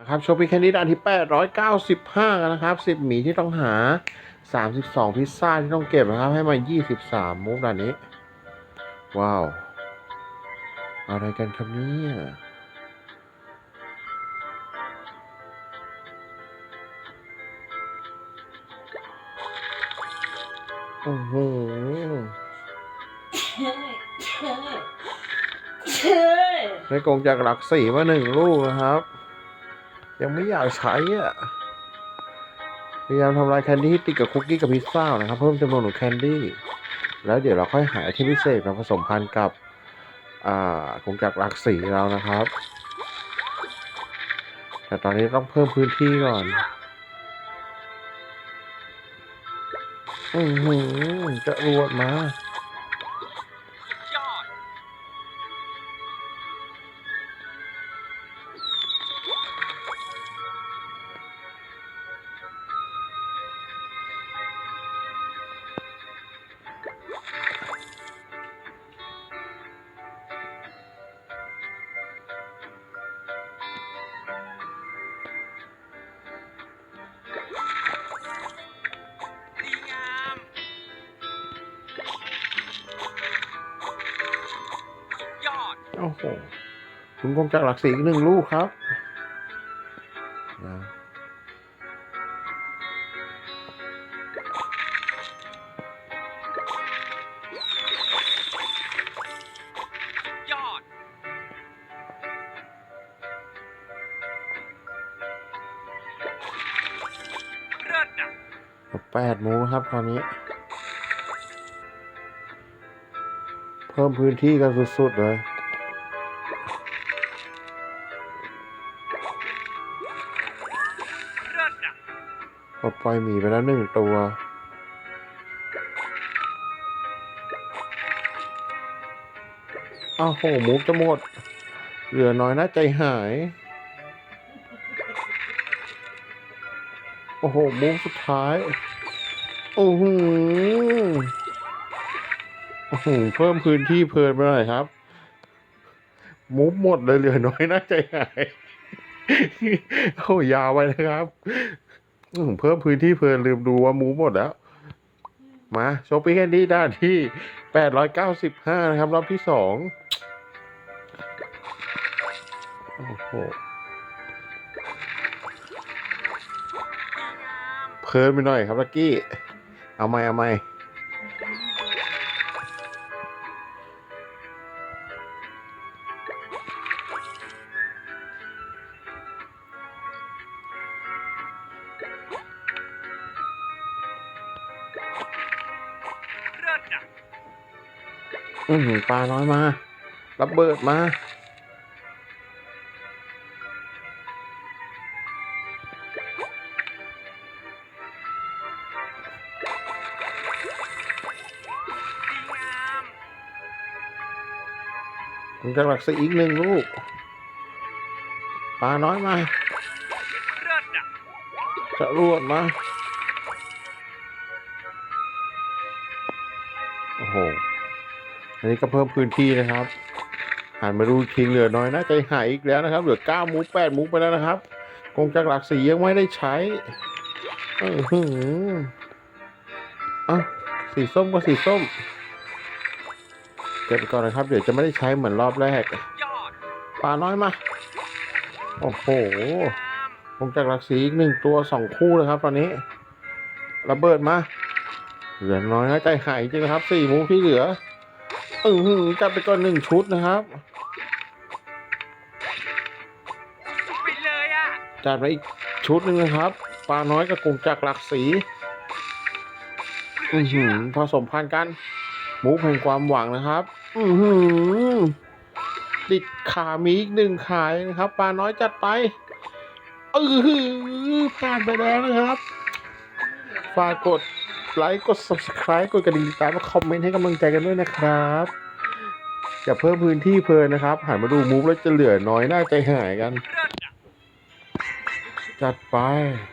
นะครับโชว์พิแคนดี้ด้านที่895กันนะครับ 10 หมีที่ต้องหา 32 พิซซ่าที่ต้องเก็บนะครับ ให้มา 23 มุกด้านนี้ ว้าว อะไรกันครับเนี่ยโอ้โหได้กงจากหลักสี่มาหนึ่งลูกนะครับ ยังไม่อยากใช้อะพยายามทำลายแคนดี้ที่ติดกับคุกกี้กับพิซซ่านะครับ เพิ่มจำนวนของแคนดี้แล้วเดี๋ยวเราค่อยหาที่พิเศษมาผสมพันธุ์กับอ่ากงจากหลักสีเรานะครับ แต่ตอนนี้ต้องเพิ่มพื้นที่ก่อนอือหือจะรวดมา โอ้โหคุณกงจากหลักสีอีกหนึ่งลูกครับนะสุดยอดเลิศอะแปดหมูครับคราวนี้ เพิ่มพื้นที่กันสุด ๆ เลย ก็ปล่อยหมีไปแล้วหนึ่งตัว อ้าวโหหมูจะหมด เหลือน้อยนะใจหาย โอ้โหหมูสุดท้าย โอ้โหโอ้โหเพิ่มพื้นที่เพลินไปหน่อยครับหมูหมดเลยเหลือน้อยนะใจหาย โอ้ยาวไปนะครับ อืมเพิ่มพื้นที่เพลินลืมดูว่ามูหมดแล้ว มาโชว์ปี้แคนดี้ด้านที่895นะครับ รอบที่สองโอ้โหเพลินไปหน่อยครับลักกี้ เอาไหมเอาไหม อะอือหือปลาน้อยมาระเบิดมาดีงามผมจะหลักสีอีกหนึ่งลูก ปลาน้อยมาเลิศอะจะรวดมา โอ้โห อันนี้ก็เพิ่มพื้นที่นะครับหันมาดูทิ้งเหลือน้อยนะใจหายอีกแล้วนะครับ เหลือเก้ามุกแปดมุกไปแล้วนะครับคงจากรหลักสียังไม่ได้ใช้เออหืออะสีส้มก็สีส้มเก็บไปก่อนนะครับ เดี๋ยวจะไม่ได้ใช้เหมือนรอบแรกปลาน้อยมา โอ้โหงามคงจากรหลักสีอีกหนึ่งตัวสองคู่เลยครับ ตอนนี้ระเบิดมา เหลือน้อยนะใจหายจริงนะครับสี่มุกที่เหลืออือหือจัดไปก่อนหนึ่งชุดนะครับสุดไปเลยอะจัดไปอีกชุดหนึ่งนะครับปลาน้อยกับกงจากหลักสีเหลือืออหืเชื่ออผสมพันธุ์กันหมูแห่งความหวังนะครับ อือหือติดขามีอีกหนึ่งขายนะครับปลาน้อยจัดไปอือหือผ่านไปแล้วนะครับฝากกด ไลค์ กด subscribe กดกระดิ่งติดตามและคอมเมนต์ให้กำลังใจกันด้วยนะครับอย่าเพิ่มพื้นที่เพลินนะครับ หันมาดูมูฟแล้วจะเหลือน้อยน่าใจหายกัน จัดไป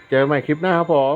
เจอกันใหม่คลิปหน้าครับผม